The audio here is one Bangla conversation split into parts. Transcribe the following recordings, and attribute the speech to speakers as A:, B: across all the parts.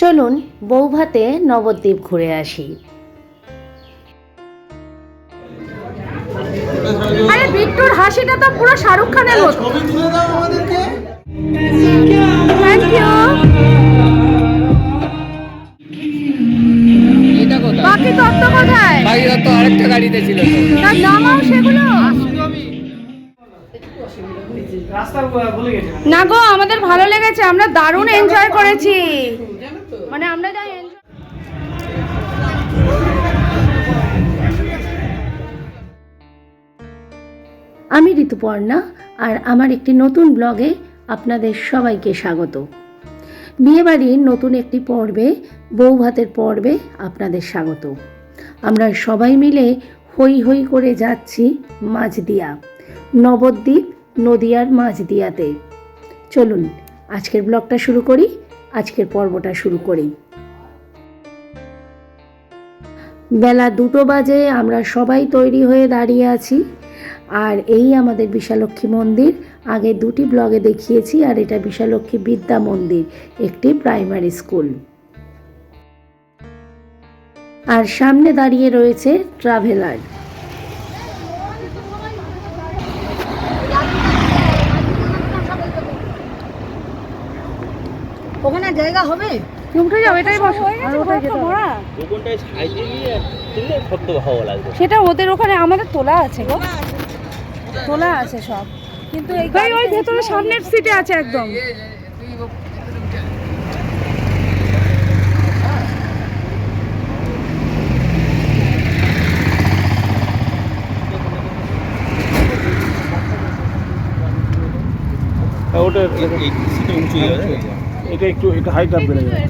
A: চলুন বৌভাতে নবদ্বীপ ঘুরে আসি।
B: আরে বিট্টুর হাসিটা তো পুরো শাহরুখ খানের মতো।
C: ছবি তুলে দাও আমাদেরকে।
B: থ্যাংক ইউ
D: কোথায়?
B: বাকি তত্ত্ব কোথায়?
D: বাকিরা তো আরেকটা গাড়িতে ছিল। তো।
B: তা নামাও সেগুলো? না গো আমাদের ভালো লেগেছে আমরা দারুণ এনজয় করেছি। মানে আমরা যা enjoy-
A: আমি ঋতুপর্ণা, আর আমার একটি নতুন ব্লগে আপনাদের সবাইকে স্বাগত। বিয়েবাড়ির নতুন একটি পর্বে বৌভাতের পর্বে আপনাদের স্বাগত। আমরা সবাই মিলে হই হই করে যাচ্ছি মাঝদিয়া, নবদ্বীপ নদিয়ার মাঝদিয়াতে। চলুন, আজকের ব্লগটা শুরু করি। আজকের পর্বটা শুরু করি। বেলা দুটো বাজে, আমরা সবাই তৈরি হয়ে দাঁড়িয়ে আছি। আর এই আমাদের বিশালক্ষী মন্দির, আগে দুটি ব্লগে দেখিয়েছি, আর এটা বিশালক্ষী বিদ্যা মন্দির, একটি প্রাইমারি স্কুল। আর সামনে দাঁড়িয়ে রয়েছে ট্রাভেলার।
E: জায়গা হবে?
B: উঠে যাও এটাই বসো। সেটা ওদের ওখানে আমাদের তোলা আছে গো। তোলা আছে সব। কিন্তু এই ওই ভেতরে সামনের সিটে আছে একদম।
C: ওটা
F: এই সিটে উঁচু হয়ে যাবে।
C: এটা একটু এটা হাইট আপ বেড়ে যাবে।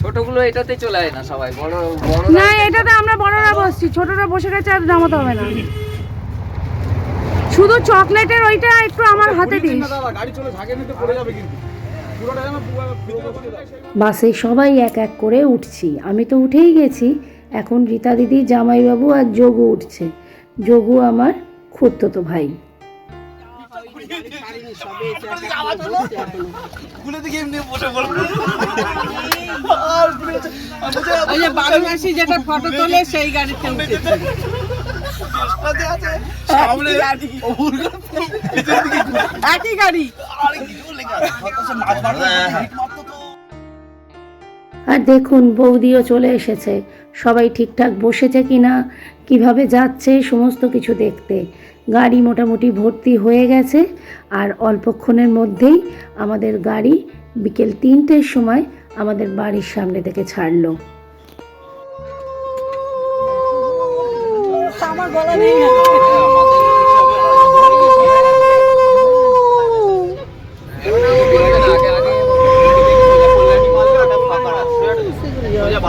D: ছোটগুলো এটাতে চলে না সবাই বড় বড়
B: না এটাতে আমরা বড়রা বসছি ছোটরা বসে গেছে আর নামাতে হবে না। শুধু চকলেটের ওইটা একটু আমার হাতে দিস।
C: দাদা গাড়ি চলে ঝাঁকে নিতে পড়ে যাবে কিন্তু। পুরোটা যেন পুরো ভিতরে করে দাও।
A: বাসে সবাই এক এক করে উঠছি। আমি তো উঠেই গেছি এখন রীতা দিদি জামাইবাবু আর যোগু উঠছে। যোগু আমার খুঁড়তো ভাই।
E: বারো মাসি যেটা ফটো তোলে সেই গাড়িতে একই গাড়ি।
A: আর দেখুন, বৌদিও চলে এসেছে। সবাই ঠিকঠাক বসেছে কিনা, কীভাবে যাচ্ছে, সমস্ত কিছু দেখতে। গাড়ি মোটামুটি ভর্তি হয়ে গেছে, আর অল্পক্ষণের মধ্যেই আমাদের গাড়ি বিকেল তিনটের সময় আমাদের বাড়ির সামনে থেকে ছাড়লো।
E: আমার গলা নেই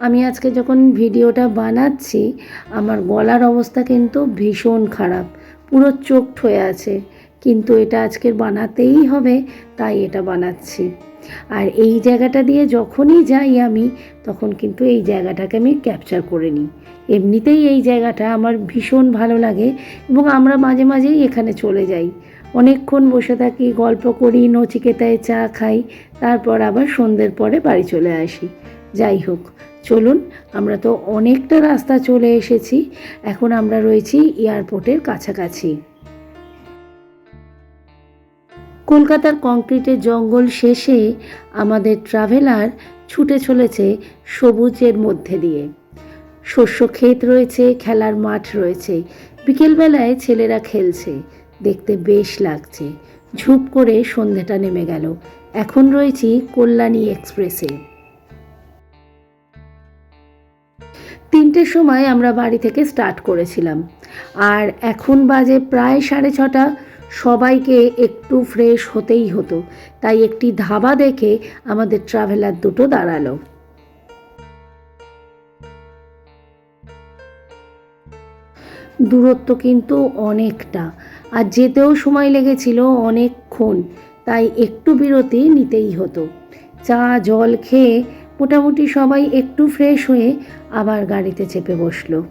F: আমি
A: আজকে যখন ভিডিওটা বানাচ্ছি, আমার গলার অবস্থা কিন্তু ভীষণ খারাপ। পুরো চোখ হয়ে আছে। কিন্তু এটা আজকের বানাতেই হবে, তাই এটা বানাচ্ছি। আর এই জায়গাটা দিয়ে যখনই যাই আমি, তখন কিন্তু এই জায়গাটাকে আমি ক্যাপচার করে নিই। এমনিতেই এই জায়গাটা আমার ভীষণ ভালো লাগে এবং আমরা মাঝে মাঝেই এখানে চলে যাই। অনেকক্ষণ বসে থাকি, গল্প করি, নচিকেতায় চা খাই, তারপর আবার সন্ধ্যের পরে বাড়ি চলে আসি। যাই হোক, চলুন, আমরা তো অনেকটা রাস্তা চলে এসেছি। এখন আমরা রয়েছি এয়ারপোর্টের কাছাকাছি। কলকাতার কংক্রিটের জঙ্গল শেষে আমাদের ট্রাভেলার ছুটে চলেছে সবুজের মধ্যে দিয়ে। শস্য ক্ষেত রয়েছে, খেলার মাঠ রয়েছে। বিকেলবেলায় ছেলেরা খেলছে, দেখতে বেশ লাগছে। ঝুপ করে সন্ধেটা নেমে গেল। এখন রয়েছি কল্যাণী এক্সপ্রেসে। তিনটের সময় আমরা বাড়ি থেকে স্টার্ট করেছিলাম। আর এখন বাজে প্রায় সাড়ে ছটা, সবাইকে একটু ফ্রেশ হতেই হতো। তাই একটি ধাবা দেখে আমাদের ট্রাভেলার দুটো দাঁড়াল। দূরত্ব কিন্তু অনেকটা, আর যেতেও সময় লেগেছিল অনেকক্ষণ, তাই একটু বিরতি নিতেই হতো। চা, জল খেয়ে মোটামুটি সবাই একটু ফ্রেশ হয়ে আবার গাড়িতে চেপে বসল।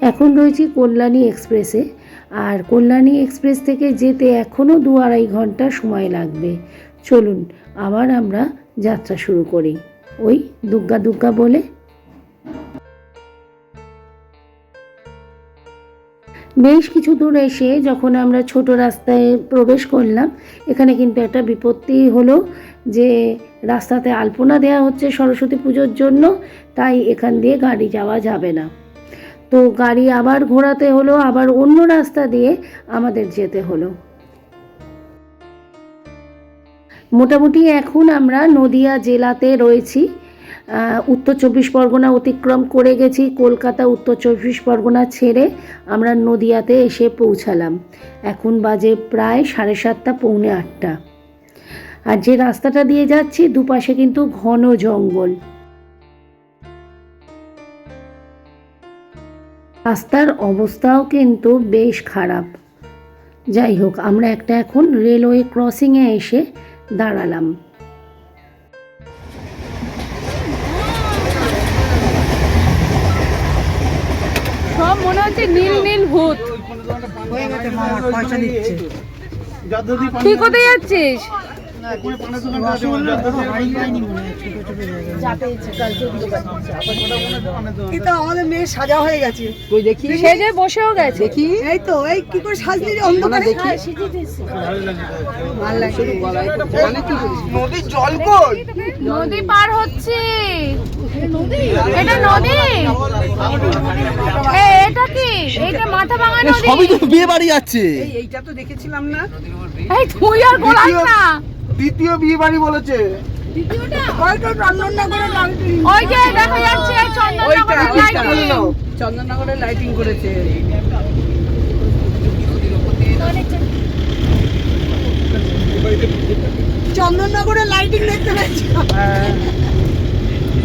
A: এখন রয়েছি কল্যাণী এক্সপ্রেসে আর কল্যাণী এক্সপ্রেস থেকে যেতে এখনও দু আড়াই ঘণ্টা সময় লাগবে। চলুন, আবার আমরা যাত্রা শুরু করি। ওই দুগ্গা দুগ্গা বলে বেশ কিছু দূর এসে যখন আমরা ছোট রাস্তায় প্রবেশ করলাম, এখানে কিন্তু একটা বিপত্তি হলো যে রাস্তাতে আলপনা দেওয়া হচ্ছে সরস্বতী পুজোর জন্য, তাই এখান দিয়ে গাড়ি যাওয়া যাবে না। তো গাড়ি আবার ঘোরাতে হলো, আবার অন্য রাস্তা দিয়ে আমাদের যেতে হলো। মোটামুটি এখন আমরা নদিয়া জেলাতে রয়েছি। উত্তর চব্বিশ পরগনা অতিক্রম করে গেছি, কলকাতা উত্তর চব্বিশ পরগনা ছেড়ে আমরা নদিয়াতে এসে পৌঁছালাম। এখন বাজে প্রায় সাড়ে সাতটা, পৌনে আটটা। আর যে রাস্তাটা দিয়ে যাচ্ছি, দুপাশে কিন্তু ঘন জঙ্গল। রাস্তার অবস্থাও কিন্তু বেশ খারাপ। যাই হোক, আমরা একটা এখন রেলওয়ে ক্রসিংয়ে এসে দাঁড়ালাম।
B: তুই কোথায় যাচ্ছিস?
E: কিন্তু আমাদের মেয়ে সাজা হয়ে গেছে। তুই দেখি?
B: সেজে বসেও গেছে।
E: দেখি? এই তো এই কি করে সাজলি রে অন্ধকারে? দেখি। ভালো লাগছে নদীর জল কই?
B: নদী পার হচ্ছে। এটা নদী? এটা কি? এটা মাথা ভাঙা নদী?
F: সবই তো বিয়ে বাড়ি যাচ্ছে
E: এই এইটা তো দেখেছিলাম না।
B: এই তুই আর গোলাস না।
C: দ্বিতীয় বিয়ে বাড়ি বলেছে।
E: লাইটিং
B: ওই যে দেখা যাচ্ছে চন্দননগরের লাইটিং
E: চন্দননগরে লাইটিং করেছে। চন্দননগরে লাইটিং দেখতে পাচ্ছি।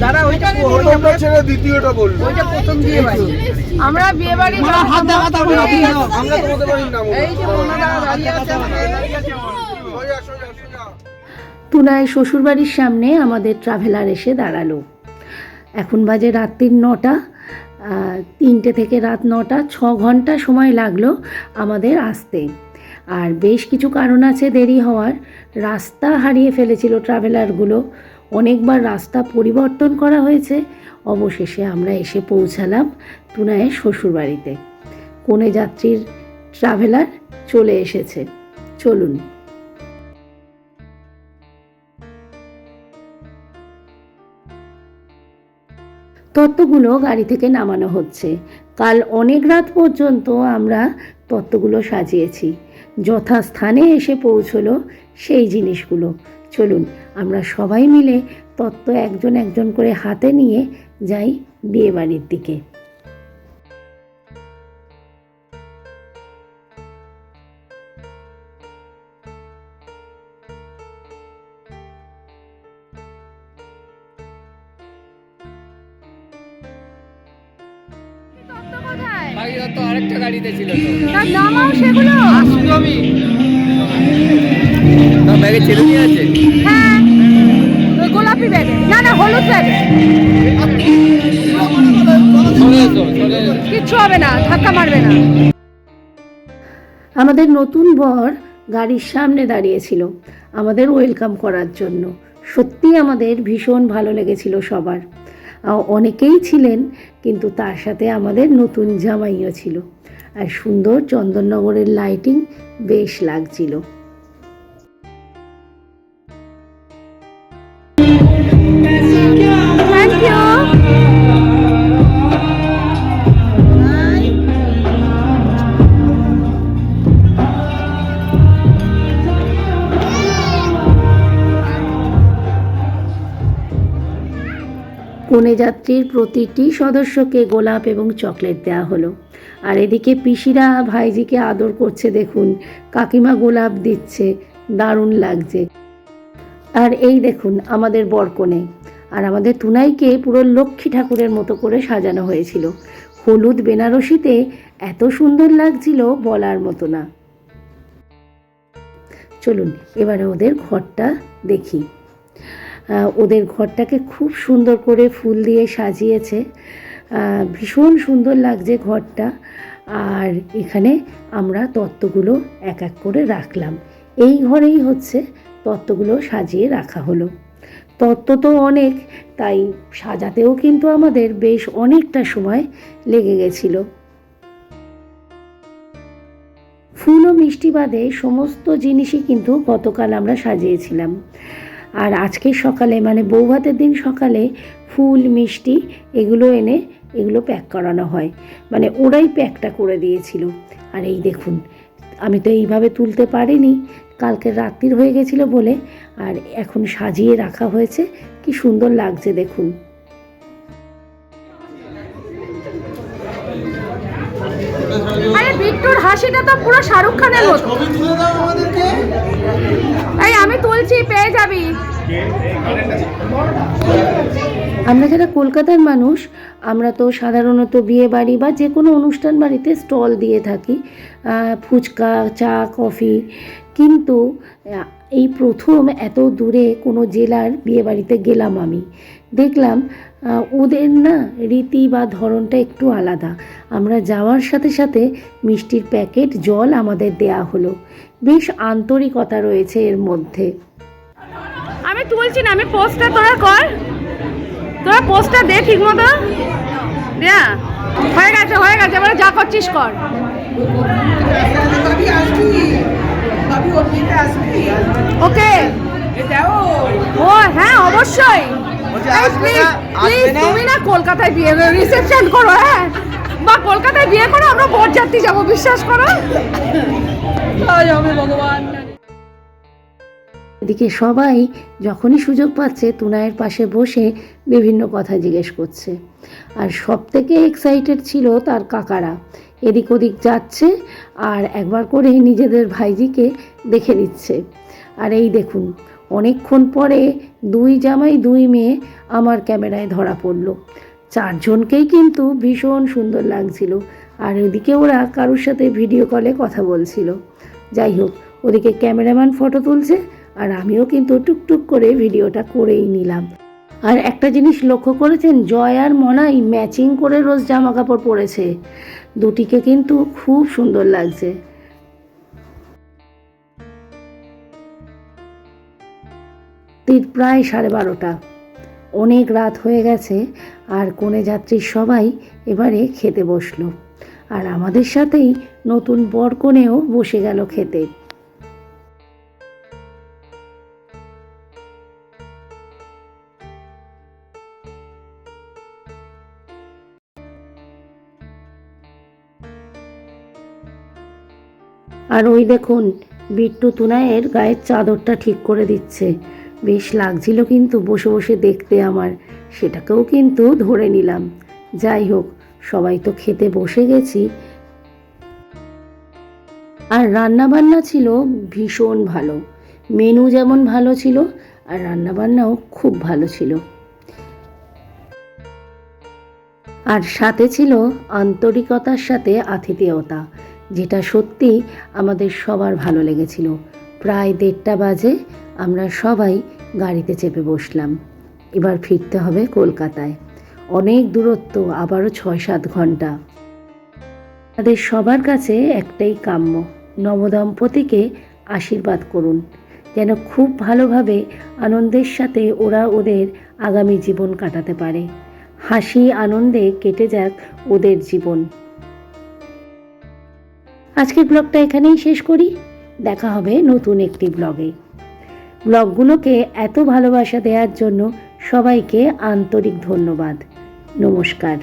E: দাঁড়া ওইটা
C: প্রথমটা ছেড়ে দ্বিতীয়টা বলল
E: ওইটা প্রথম বিয়ে বাড়ি।
B: আমরা বিয়ে বাড়ি
E: হাত দেখাতে হবে
C: আমরা তোমাদের বাড়ির নাম
E: এই যে দাঁড়িয়ে আছে
A: শ্বশুরবাড়ির সামনে আমাদের ট্রাভেলার এসে দাঁড়াল। এখন বাজে রাত্রির নটা তিনটে থেকে রাত নটা ছ ঘণ্টা সময় লাগল আমাদের আসতে। আর বেশ কিছু কারণ আছে দেরি হওয়ার। রাস্তা হারিয়ে ফেলেছিল ট্রাভেলারগুলো অনেকবার রাস্তা পরিবর্তন করা হয়েছে। অবশেষে আমরা এসে পৌঁছালাম তুনায়ের শ্বশুরবাড়িতে। কোনে যাত্রীর ট্রাভেলার চলে এসেছে। চলুন। তত্ত্বগুলো গাড়ি থেকে নামানো হচ্ছে। কাল অনেক রাত পর্যন্ত আমরা তত্ত্বগুলো সাজিয়েছি। যথাস্থানে এসে পৌঁছলো সেই জিনিসগুলো। চলুন আমরা সবাই মিলে তত্ত্ব একজন একজন করে হাতে নিয়ে যাই বিয়েবাড়ির দিকে।
B: কোথায়
D: বাকিরা তো আরেকটা গাড়িতে ছিল।
B: তার নামাও সেগুলো।
D: না ব্যাগে ছেড়ে দিয়ে আছে?
B: হ্যাঁ। গোলাপি ব্যাগে। না না হলুদ ব্যাগে। কিচ্ছু হবে না ধাক্কা মারবে না।
A: আমাদের নতুন বর গাড়ির সামনে দাঁড়িয়েছিল। আমাদের ওয়েলকাম করার জন্য। সত্যি আমাদের ভীষণ ভালো লেগেছিল সবার। অনেকেই ছিলেন কিন্তু তার সাথে আমাদের নতুন জামাইও ছিল। আর সুন্দর চন্দননগরের লাইটিং বেশ লাগছিল। কনে যাত্রীর প্রতিটি সদস্যকে গোলাপ এবং চকলেট দেওয়া হলো। আর এদিকে পিসিরা ভাইজিকে আদর করছে দেখুন, কাকিমা গোলাপ দিচ্ছে, দারুণ লাগছে। আর এই দেখুন, আমাদের বরকনে। আর আমাদের তুনাইকে পুরো লক্ষ্মী ঠাকুরের মতো করে সাজানো হয়েছিল। হলুদ বেনারসিতে এত সুন্দর লাগছিল বলার মতো না। চলুন, এবারে ওদের ঘরটা দেখি। ওদের ঘরটাকে খুব সুন্দর করে ফুল দিয়ে সাজিয়েছে। ভীষণ সুন্দর লাগছে ঘরটা। আর এখানে আমরা তত্ত্বগুলো এক এক করে রাখলাম। এই ঘরেই হচ্ছে তত্ত্বগুলো সাজিয়ে রাখা হলো। তত্ত্ব তো অনেক, তাই সাজাতেও কিন্তু আমাদের বেশ অনেকটা সময় লেগে গেছিল। ফুল ও মিষ্টি বাদে সমস্ত জিনিসই কিন্তু গতকাল আমরা সাজিয়েছিলাম। আর আজকে সকালে মানে বৌভাতের দিন সকালে ফুল, মিষ্টি এগুলো এনে এগুলো প্যাক করানো হয়। মানে ওরাই প্যাকটা করে দিয়েছিল। আর এই দেখুন আমি তো এইভাবে তুলতে পারিনি। কালকে রাত্রির হয়ে গেছিল বলে আর এখন সাজিয়ে রাখা হয়েছে। কি সুন্দর লাগছে দেখুন।
B: আরে বিট্টুর হাসিটা তো পুরো শাহরুখ খানের মতো। এই আমি তুলছি পেয়ে যাবি।
A: আমরা যারা কলকাতার মানুষ, আমরা তো সাধারণত বিয়ে বাড়ি বা যে কোনো অনুষ্ঠান বাড়িতে স্টল দিয়ে থাকি ফুচকা, চা, কফি। কিন্তু এই প্রথম এত দূরে কোনো জেলার বিয়ে বাড়িতে গেলাম আমি। দেখলাম ওদের না রীতি বা ধরনটা একটু আলাদা। আমরা যাওয়ার সাথে সাথে মিষ্টির প্যাকেট, জল আমাদের দেয়া হলো। বেশ আন্তরিকতা রয়েছে এর মধ্যে।
B: আমি তুলছি না আমি পোস্টটা তোরা কর। তোরা পোস্টটা দে ঠিক মতো দেয়া হয়ে গেছে হয়ে গেছে এবারে যা করছিস কর। ওকে। ও হ্যাঁ অবশ্যই? তুমি না কলকাতায় বিয়ে রিসেপশন করো হ্যাঁ? বা কলকাতায় বিয়ে করো আমরা বরযাত্রী যাব বিশ্বাস করো? ভগবান
A: এদিকে সবাই যখনই সুযোগ পাচ্ছে তুনায়ের পাশে বসে বিভিন্ন কথা জিজ্ঞেস করছে। আর সব থেকে এক্সাইটেড ছিল তার কাকারা। এদিক ওদিক যাচ্ছে আর একবার করে নিজেদের ভাইজিকে দেখে নিচ্ছে। আর এই দেখুন, অনেকক্ষণ পরে দুই জামাই, দুই মেয়ে আমার ক্যামেরায় ধরা পড়ল। চারজনকেই কিন্তু ভীষণ সুন্দর লাগছিল। আর ওদিকে ওরা কারোর সাথে ভিডিও কলে কথা বলছিল। যাই হোক, ওদিকে ক্যামেরাম্যান ফটো তুলছে আর আমিও কিন্তু টুকটুক করে ভিডিওটা করেই নিলাম। আর একটা জিনিস লক্ষ্য করেছেন, জয় আর মনাই ম্যাচিং করে রোজ জামা কাপড় পরেছে। দুটিকে কিন্তু খুব সুন্দর লাগছে। প্রায় সাড়ে বারোটা। অনেক রাত হয়ে গেছে, আর কনে যাত্রীর সবাই এবারে খেতে বসল। আর আমাদের সাথেই নতুন বর কনেও বসে গেল খেতে। আর ওই দেখুন, বিট্টু তুনায়ের গায়ের চাদরটা ঠিক করে দিচ্ছে। বেশ লাগছিল কিন্তু বসে বসে দেখতে আমার, সেটাকেও কিন্তু ধরে নিলাম। যাই হোক, সবাই তো খেতে বসে গেছি। আর রান্না বান্না ছিল ভীষণ ভালো। মেনু যেমন ভালো ছিল, আর রান্না বান্নাও খুব ভালো ছিল। আর সাথে ছিল আন্তরিকতার সাথে আতিথেয়তা। যেটা সত্যি আমাদের সবার ভালো লেগেছিল। প্রায় দেড়টা বাজে আমরা সবাই গাড়িতে চেপে বসলাম। এবার ফিরতে হবে কলকাতায়। অনেক দূরত্ব, আবারও ছয় সাত ঘণ্টা। তাদের সবার কাছে একটাই কাম্য, নবদম্পতিকে আশীর্বাদ করুন। যেন খুব ভালোভাবে আনন্দের সাথে ওরা ওদের আগামী জীবন কাটাতে পারে। হাসি, আনন্দে কেটে যাক ওদের জীবন। আজকের ব্লগটা এখানেই শেষ করি। দেখা হবে নতুন একটি ব্লগে। ব্লগগুলোকে এত ভালোবাসা দেওয়ার জন্য সবাইকে আন্তরিক ধন্যবাদ। নমস্কার।